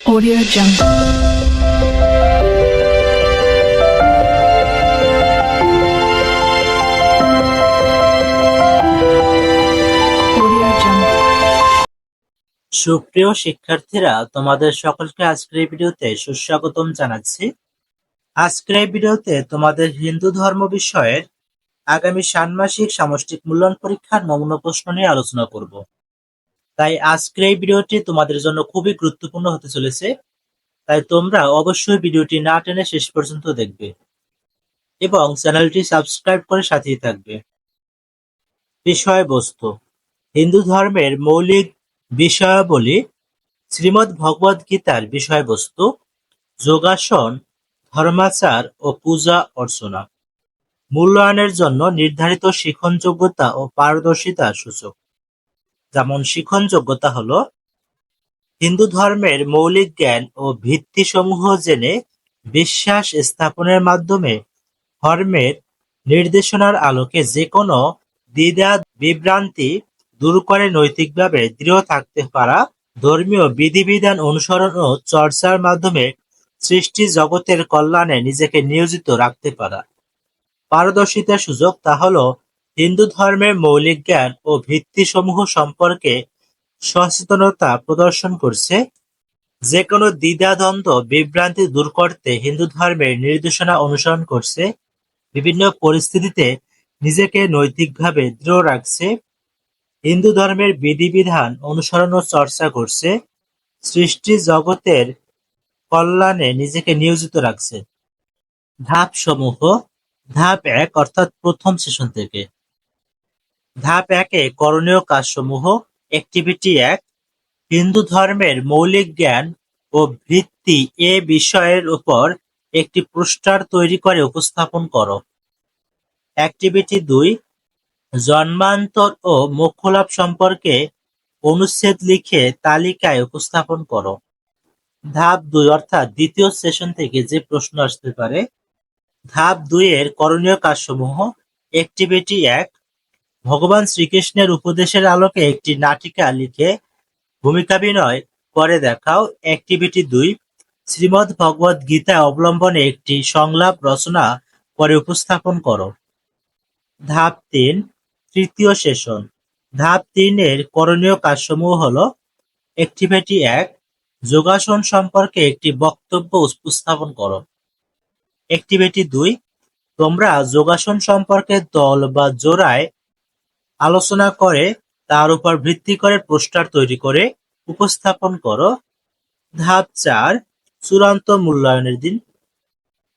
Audio Jungle. সুপ্রিয় শিক্ষার্থীরা, তোমাদের সকলকে আজকের এই ভিডিওতে সুস্বাগতম জানাচ্ছি। আজকের এই ভিডিওতে তোমাদের হিন্দু ধর্ম বিষয়ের আগামী ষান্মাসিক সামষ্টিক মূল্যায়ন পরীক্ষার নমুনা প্রশ্ন নিয়ে আলোচনা করব। তাই আজকের এই ভিডিওটি তোমাদের জন্য খুবই গুরুত্বপূর্ণ হতে চলেছে। তাই তোমরা অবশ্যই ভিডিওটি না টেনে শেষ পর্যন্ত দেখবে এবং চ্যানেলটি সাবস্ক্রাইব করে সাথেই থাকবে। বিষয়বস্তু, হিন্দু ধর্মের মৌলিক বিষয়াবলী, শ্রীমদ্ ভগবদ গীতার বিষয়বস্তু, যোগাসন, ধর্মাচার ও পূজা অর্চনা। মূল্যায়নের জন্য নির্ধারিত শিখন যোগ্যতা ও পারদর্শিতা সূচক। যেমন শিখন যোগ্যতা হল, হিন্দু ধর্মের মৌলিক জ্ঞান ও ভিত্তিসমূহ জেনে বিশ্বাস স্থাপনের মাধ্যমে ধর্মের নির্দেশনার আলোকে যে কোনো দ্বিধা বিভ্রান্তি দূর করে নৈতিকভাবে দৃঢ় থাকতে পারা ধর্মীয় বিধিবিধান অনুসরণ ও চর্চার মাধ্যমে সৃষ্টি জগতের কল্যাণে নিজেকে নিয়োজিত রাখতে পারা। পারদর্শিতার সুযোগ তা হল হিন্দু ধর্মের মৌলিক জ্ঞান ও ভিত্তিসমূহ সম্পর্কে সচেতনতা প্রদর্শন করছে। যে কোনো দ্বিধাদ্বন্দ্ব, বিভ্রান্তি দূর করতে হিন্দু ধর্মের নির্দেশনা অনুসরণ করছে। বিভিন্ন পরিস্থিতিতে নিজেকে নৈতিকভাবে দৃঢ় রাখছে। হিন্দু ধর্মের বিধিবিধান অনুসরণ ও চর্চা করছে। সৃষ্টি জগতের কল্যাণে নিজেকে নিয়োজিত রাখছে। ধাপ সমূহ ধাপ এক অর্থাৎ প্রথম সেশন থেকে। ধাপ একে করণীয় কাজসমূহ অ্যাক্টিভিটি এক, হিন্দু ধর্মের মৌলিক জ্ঞান ও ভিত্তি এ বিষয়ের উপর একটি পোস্টার তৈরি করে উপস্থাপন করো। অ্যাক্টিভিটি দুই, জন্মান্তর ও মোক্ষলাভ সম্পর্কে অনুচ্ছেদ লিখে তালিকায় উপস্থাপন করো। ধাপ দুই অর্থাৎ দ্বিতীয় সেশন থেকে যে প্রশ্ন আসতে পারে, ধাপ দুইয়ের করণীয় কাজসমূহ অ্যাক্টিভিটি এক ভগবান শ্রীকৃষ্ণের উপদেশের আলোকে একটি নাটিকা লিখে ভূমিকাভিনয় করে দেখাও অ্যাক্টিভিটি দুই। শ্রীমদ্ ভগবদ গীতা অবলম্বনে একটি সংলাপ রচনা করে উপস্থাপন করো। ধাপ তিন, তৃতীয় সেশন। ধাপ তিনের করণীয় কাজসমূহ হল অ্যাক্টিভিটি এক, যোগাসন সম্পর্কে একটি বক্তব্য উপস্থাপন করো। অ্যাক্টিভিটি দুই, তোমরা যোগাসন সম্পর্কে দল বা জোড়ায় আলোচনা করে, তার উপর ভিত্তি করে পোস্টার তৈরি করে উপস্থাপন করো। ধাপ চার, চূড়ান্ত মূল্যায়নের দিন।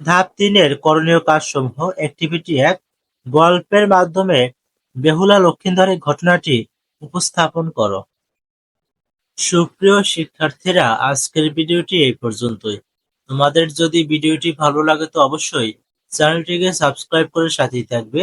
ধাপ তিনের, করণীয় কাজসমূহ। অ্যাক্টিভিটি এক, গল্পের মাধ্যমে বেহুলা লক্ষিন্দরের ঘটনাটি উপস্থাপন করো। সুপ্রিয় শিক্ষার্থীরা, আজকের ভিডিওটি এই পর্যন্তই। তোমাদের যদি ভিডিওটি ভালো লাগে তো অবশ্যই চ্যানেলটিকে সাবস্ক্রাইব করে সাথেই থাকবে।